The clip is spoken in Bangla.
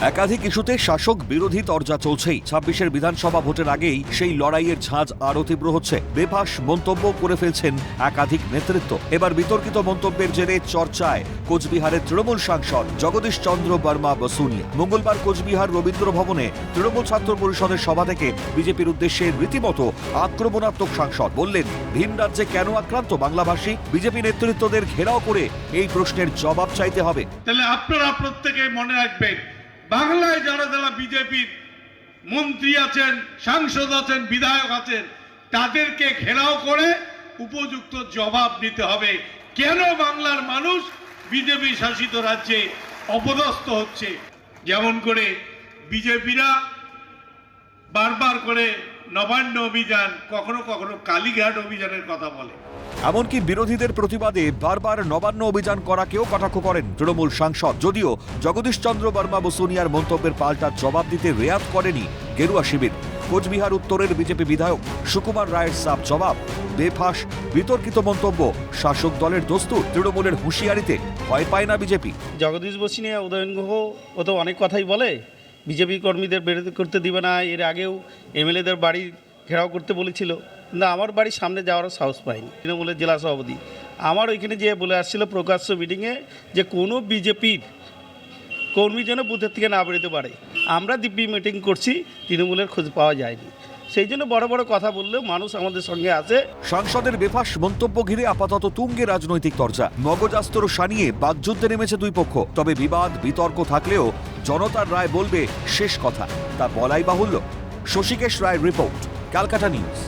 একাধিক ইস্যুতে শাসক বিরোধী তরজা চলছেই। ছাব্বিশের বিধানসভা ভোটের আগেই সেই লড়াইয়ের ঝাঁজ আরও তীব্র হচ্ছে। বেফাস মন্তব্য করে ফেলছেন একাধিক নেতৃত্ব। এবার বিতর্কিত মন্তব্যের জেরে চর্চায় কোচবিহারের তৃণমূল সাংসদ জগদীশ চন্দ্র বর্মা বসুনিয়া মঙ্গলবার কোচবিহার রবীন্দ্র ভবনে তৃণমূল ছাত্র পরিষদের সভা থেকে বিজেপির উদ্দেশ্যে রীতিমতো আক্রমণাত্মক সাংসদ বললেন, ভিন রাজ্যে কেন আক্রান্ত বাংলাভাষী? বিজেপি নেতৃত্বদের ঘেরাও করে এই প্রশ্নের জবাব চাইতে হবে। তাহলে আপনারা প্রত্যেকে মনে রাখবেন বাংলায় যারা যারা বিজেপির মন্ত্রী আছেন, সাংসদ আছেন, বিধায়ক আছেন, তাদেরকে ঘেরাও করে উপযুক্ত জবাব দিতে হবে। কেন বাংলার মানুষ বিজেপি শাসিত রাজ্যে অপদস্থ হচ্ছে? যেমন করে বিজেপিরা বারবার করে নবান্ন অভিযান কখনো কখনো কালীঘাট অভিযানের কথা বলে। এমনকি বিরোধীদের প্রতিবাদে বারবার নবান্ন অভিযান করাকেও কটাক্ষ করেন তৃণমূল সাংসদ। যদিও জগদীশ চন্দ্র বর্মা বসুনিয়ার মন্তব্যের পাল্টা জবাব দিতে রেয়াত করেনি গেরুয়া শিবির। কোচবিহার উত্তরের বিজেপি বিধায়ক সুকুমার রায়ের সাপ জবাব। বেফাস বিতর্কিত মন্তব্য শাসক দলের দস্তুর তৃণমূলের হুঁশিয়ারিতে ভয় পায় না বিজেপি। জগদীশ বসিনিয়া উদয়ন গুহ ও তো অনেক কথাই বলে। বিজেপি কর্মীদের বেরোতে করতে দিবে না, এর আগেও এমএলএদের বাড়ি ঘেরাও করতে বলেছিল, কিন্তু আমার বাড়ির সামনে যাওয়ারও সাহস পায়নি তৃণমূলের জেলা সভাপতি। আমার ওইখানে যে বলে আসছিল প্রকাশ্য মিটিংয়ে যে কোনো বিজেপির কর্মী যেন বুথের থেকে না বেরোতে পারে। আমরা দিব্যি মিটিং করছি, তৃণমূলের খোঁজ পাওয়া যায়নি। সেই জন্য বড় বড় কথা বললেও মানুষ আমাদের সঙ্গে আছে। সাংসদের বেফাস মন্তব্য ঘিরে আপাতত তুঙ্গে রাজনৈতিক চর্চা মগজাস্তর সানিয়ে বাগযুদ্ধে নেমেছে দুই পক্ষ। তবে বিবাদ, বিতর্ক থাকলেও জনতার রায় বলবে শেষ কথা। তা বলাই বাহুল্য। শশীকেশ রায়ের রিপোর্ট, ক্যালকাটা নিউজ।